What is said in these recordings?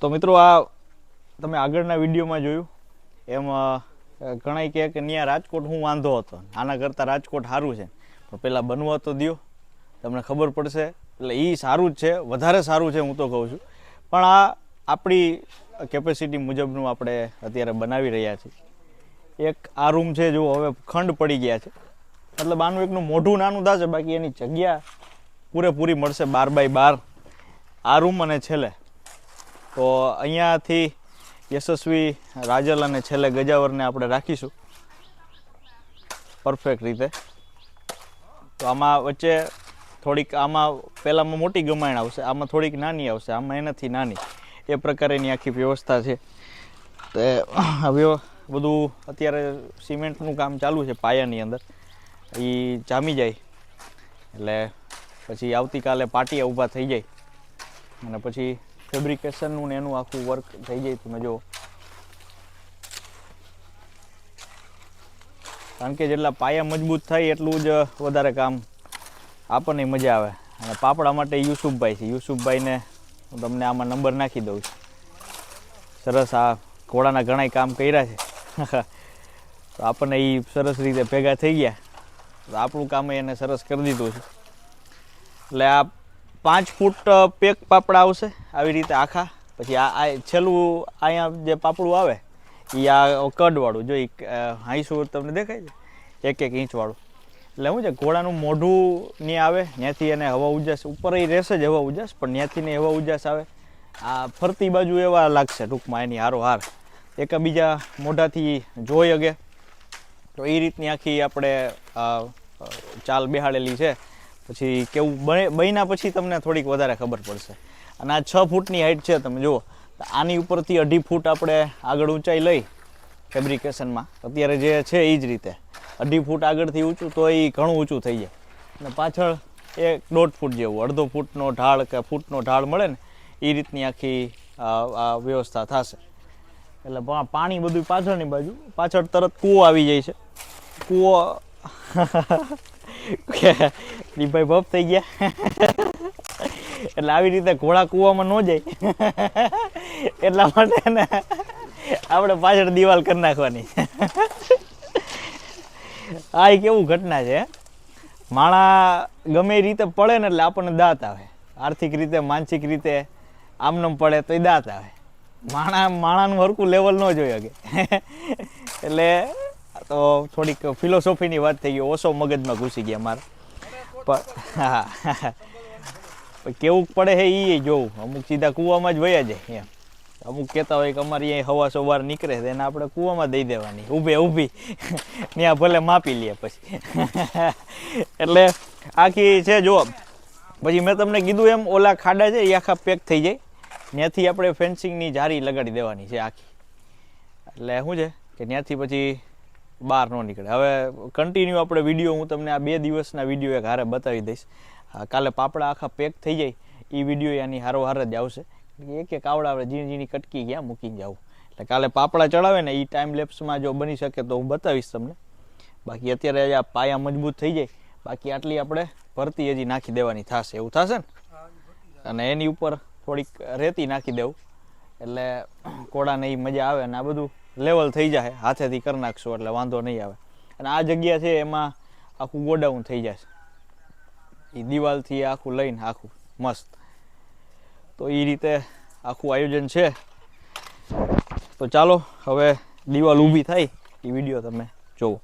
તો મિત્રો આ તમે આગળના વિડીયોમાં જોયું. એમ ઘણાય કહે કે ત્યાં રાજકોટ હું વાંધો હતો. આના કરતાં રાજકોટ સારું છે. પણ પહેલાં બનવા તો દો તમને ખબર પડશે. એટલે એ સારું જ છે. વધારે સારું છે હું તો કહું છું. પણ આ આપણી કેપેસિટી મુજબનું આપણે અત્યારે બનાવી રહ્યા છીએ. એક આ રૂમ છે જો હવે ખંડ પડી ગયા છે. મતલબ આનું એકનું મોઢું નાનું થશે. બાકી એની જગ્યા પૂરેપૂરી મળશે બાર બાય બાર. આ રૂમ અને છેલ્લે. તો અહીંયાથી યશસ્વી રાજલ અને છેલ્લે ગજાવરને આપણે રાખીશું. પરફેક્ટ રીતે. તો આમાં વચ્ચે થોડીક આમાં પહેલાંમાં મોટી ગમાયણ આવશે, આમાં થોડીક નાની આવશે, આમાં એનાથી નાની. એ પ્રકારેની આખી વ્યવસ્થા છે. તે હવે બધું અત્યારે સિમેન્ટનું કામ ચાલુ છે પાયાની અંદર. એ જામી જાય. એટલે પછી આવતીકાલે પાટિયા ઊભા થઈ જાય. અને પછી ફેબ્રિકેશનનું ને એનું આખું વર્ક થઈ જાય તમે જો. કારણ કે જેટલા પાયા મજબૂત થાય એટલું જ વધારે કામ આપણને મજા આવે. અને પાપડા માટે યુસુફભાઈ છે. યુસુફભાઈને હું તમને આમાં નંબર નાખી દઉં છું. સરસ આ ઘોડાના ઘણાય કામ કર્યા છે. તો આપણને એ સરસ રીતે ભેગા થઈ ગયા. તો આપણું કામ એને સરસ કરી દીધું છે. એટલે આ પાંચ ફૂટ પેક પાપડા આવશે આવી રીતે આખા. પછી આ છેલ્લું અહીંયા જે પાપડું આવે એ આ કડવાળું જો હાઈસું તમને દેખાય છે? એક એક ઇંચવાળું. એટલે શું છે, ઘોડાનું મોઢું ને આવે, ત્યાંથી એને હવા ઉજાસ, ઉપર એ રહેશે જ હવા ઉજાસ, પણ ત્યાંથી ને હવા ઉજાસ આવે. આ ફરતી બાજુ એવા લાગશે ટૂંકમાં એની હારો હાર. એકબીજા મોઢાથી જોઈ અગે તો એ રીતની આખી આપણે ચાલ બેહાડેલી છે. પછી કેવું બને બન્યા પછી તમને થોડીક વધારે ખબર પડશે. અને આ છ ફૂટની હાઇટ છે તમે જુઓ આની ઉપરથી અઢી ફૂટ આપણે આગળ ઊંચાઈ લઈ ફેબ્રિકેશનમાં અત્યારે જે છે એ જ રીતે. અઢી ફૂટ આગળથી ઊંચું તો એ ઘણું ઊંચું થઈ જાય. અને પાછળ એક દોઢ ફૂટ જેવું, અડધો ફૂટનો ઢાળ કે ફૂટનો ઢાળ મળે ને, એ રીતની આખી વ્યવસ્થા થશે. એટલે પાણી બધું પાછળની બાજુ, પાછળ તરત કૂવો આવી જાય છે. કૂવો દીપભાઈ બફ થઈ ગયા. એટલે આવી રીતે ઘોડા કૂવામાં ન જાય. એટલા માટે ને આપણે પાછળ દિવાલ કરી નાખવાની. આ એક એવું ઘટના છે. માણા ગમે એ રીતે પડે ને એટલે આપણને દાંત આવે. આર્થિક રીતે, માનસિક રીતે આમનમ પડે તો એ દાંત આવે. માણા, માણાનું હરકું લેવલ ન જોઈ શકે એટલે તો થોડીક ફિલોસોફીની વાત થઈ ગઈ, ઓછો મગજમાં ઘૂસી ગયા મારે. પણ હા કેવું પડે છે એ જોવું. અમુક સીધા કૂવામાં જ વયા જાય એમ. અમુક કહેતા હોય કે અમારી અહીં હવા સવાર નીકળે છે, એને આપણે કૂવામાં દઈ દેવાની. ઊભે, ઊભી. ત્યાં ભલે માપી લઈએ પછી. એટલે આખી છે, જો. પછી મેં તમને કીધું એમ, ઓલા ખાડા છે, એ આખા પેક થઈ જાય. ત્યાંથી આપણે ફેન્સિંગની જારી લગાડી દેવાની છે આખી. એટલે શું છે? કે ત્યાંથી પછી બહાર ન નીકળે. હવે કન્ટિન્યુ આપણે વીડિયો હું તમને આ બે દિવસના વીડિયો એક હારે બતાવી દઈશ. કાલે પાપડા આખા પેક થઈ જાય એ વીડિયો એની હારોહાર જ આવશે. એક એક આવડા આપણે ઝીણી ઝીણી કટકી ગયા, મૂકીને જાવું એટલે કાલે પાપડા ચડાવે ને એ ટાઈમ લેપ્સમાં જો બની શકે તો હું બતાવીશ તમને. બાકી અત્યારે આ પાયા મજબૂત થઈ જાય. બાકી આટલી આપણે ભરતી હજી નાખી દેવાની થશે. એવું થશે ને? અને એની ઉપર થોડીક રેતી નાખી દેવું. એટલે કોડાને એ મજા આવે અને આ બધું લેવલ થઈ જાય હાથેથી કરી નાખશું એટલે વાંધો નહીં આવે. અને આ જગ્યા છે એમાં આખું ગોડાઉન થઈ જશે. એ દિવાલથી આખું લઈને આખું મસ્ત. તો એ રીતે આખું આયોજન છે. તો ચાલો, હવે દિવાલ ઊભી થાય એ વીડિયો તમે જોવો.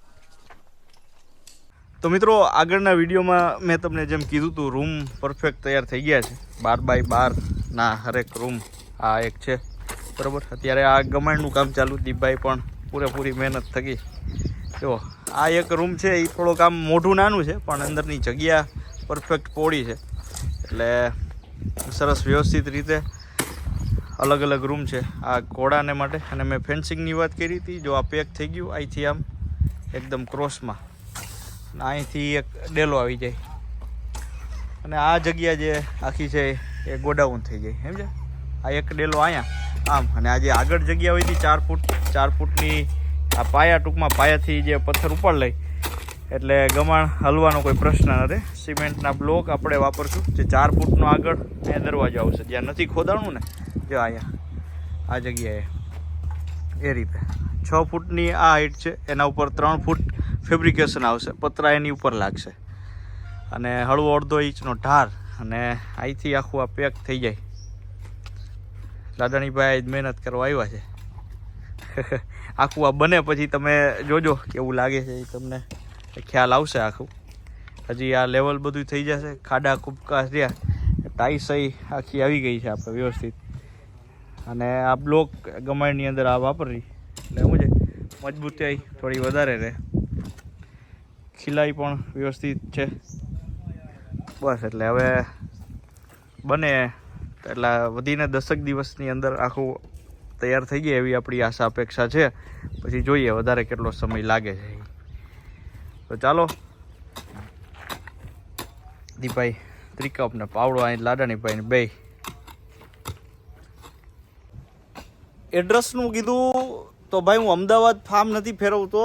તો મિત્રો, આગળના વિડીયોમાં મેં તમને જેમ કીધું હતું રૂમ પરફેક્ટ તૈયાર થઈ ગયા છે. બાર બાય બારના હરેક રૂમ આ એક છે. બરાબર? અત્યારે આ ગમાણનું કામ ચાલુ, દીપભાઈ પણ પૂરેપૂરી મહેનત થકી. જો, આ એક રૂમ છે એ થોડોક આમ મોઢું નાનું છે, પણ અંદરની જગ્યા પરફેક્ટ પોળી છે. એટલે સરસ વ્યવસ્થિત રીતે અલગ અલગ રૂમ છે આ ઘોડાને માટે. અને મેં ફેન્સિંગની વાત કરી હતી, જો આ પેક થઈ ગયું અહીંથી આમ એકદમ ક્રોસમાં. અહીંથી એક ડેલો આવી જાય. અને આ જગ્યા જે આખી છે, એ ગોડાઉન થઈ જાય સમજે આ એક ડેલો અહીંયા. આમ, અને આ જે આગળ જગ્યા હોય હતી ચાર ફૂટ, ચાર ફૂટની આ પાયા ટૂંકમાં, પાયાથી જે પથ્થર ઉપર લઈ. એટલે ગમાણ હલવાનો કોઈ પ્રશ્ન નથી. સિમેન્ટના બ્લોક આપણે વાપરશું. જે ચાર ફૂટનો આગળ અહીંયા દરવાજો આવશે. જ્યાં નથી ખોદાણું ને જો અહીંયા, આ જગ્યાએ. એ રીતે. છ ફૂટની આ હાઈટ છે. એના ઉપર ત્રણ ફૂટ ફેબ્રિકેશન આવશે. પતરા એની ઉપર લાગશે. અને હળવો અડધો ઇંચનો ઢાર. અને અહીંથી આખું આ પેક થઈ જાય. લાડણીભાઈ મહેનત કરવા આવ્યા છે. આખું આ બને પછી તમે જોજો કેવું લાગે છે એ તમને ખ્યાલ આવશે આખું. હજી આ લેવલ બધું થઈ જશે. ખાડા કૂબકા રહ્યા. ટાઈસ આખી આવી ગઈ છે આપણે વ્યવસ્થિત. અને આ બ્લોક ગમાણની અંદર આ વાપરી એટલે શું છે? મજબૂતાઈ થોડી વધારે રહે. ખીલાઈ પણ વ્યવસ્થિત છે. બસ એટલે હવે બને એટલે વધીને દસેક દિવસની અંદર આખું તૈયાર થઈ જાય એવી આપણી આશા અપેક્ષા છે. પછી જોઈએ વધારે કેટલો સમય લાગે છે. તો ચાલો. દીપાઈ ત્રિકપને પાવડો અહીં લાડાની ભાઈ બે. એડ્રેસનું કીધું તો ભાઈ હું અમદાવાદ ફાર્મ નથી ફેરવતો.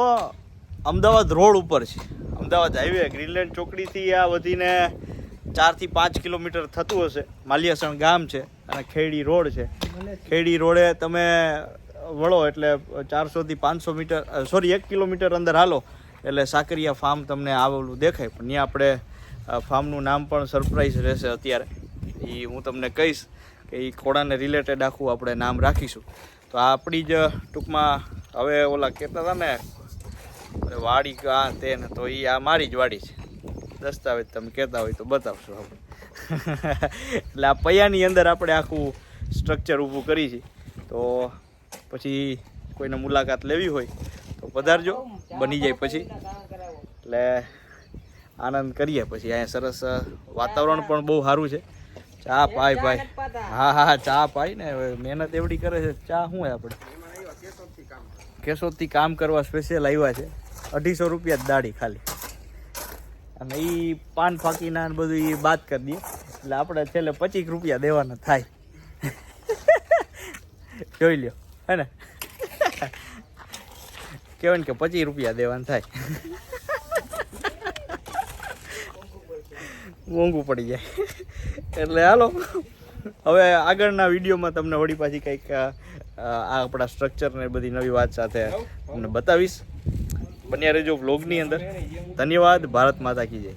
અમદાવાદ રોડ ઉપર છે. અમદાવાદ હાઈવે ગ્રીનલેન્ડ ચોકડીથી આ વધીને ચારથી પાંચ કિલોમીટર થતું હશે. માલિયાસણ ગામ છે અને ખેડી રોડ છે. ખેડી રોડે તમે વળો એટલે ચારસોથી પાંચસો મીટર સોરી એક કિલોમીટર અંદર હાલો એટલે સાકરિયા ફાર્મ તમને આવેલું દેખાય. પણ ત્યાં આપણે ફાર્મનું નામ પણ સરપ્રાઈઝ રહેશે અત્યારે. એ હું તમને કહીશ કે એ ખોડાને રિલેટેડ આખું આપણે નામ રાખીશું. તો આ આપણી જ ટૂંકમાં, હવે ઓલા કહેતા હતા ને વાડી આ તે ને, તો એ આ મારી જ વાડી છે. દસ્તાવેજ તમે કહેતા હોય તો બતાવશો આપણે એટલે આ પૈયાની અંદર આપણે આખું સ્ટ્રક્ચર ઊભું કરી છે. તો પછી કોઈને મુલાકાત લેવી હોય તો પધારજો, બની જાય પછી. એટલે આનંદ કરીએ પછી. અહીંયા સરસ વાતાવરણ પણ બહુ સારું છે. ચા પાય ભાઈ. હા હા ચા પાય ને. મહેનત એવડી કરે છે. ચા શું આપણે કેશોદથી કામ કરવા સ્પેશિયલ આવ્યા છે. અઢીસો રૂપિયા જ દાડી ખાલી. અને એ પાન ફાકીના બધું એ બાદ કરી દઈએ. એટલે આપણે છેલ્લે પચીસ રૂપિયા દેવાના થાય. જોઈ લ્યો, હે ને? કહેવાય ને કે પચીસ રૂપિયા દેવાના થાય. મોંઘું પડી જાય. એટલે હાલો, હવે આગળના વિડીયોમાં તમને વળી પાછી કંઈક આ આપણા સ્ટ્રક્ચરને બધી નવી વાત સાથે તમને બતાવીશ. બન્યા રહેજો વ્લોગની અંદર. ધન્યવાદ ભારત માતા કી જય.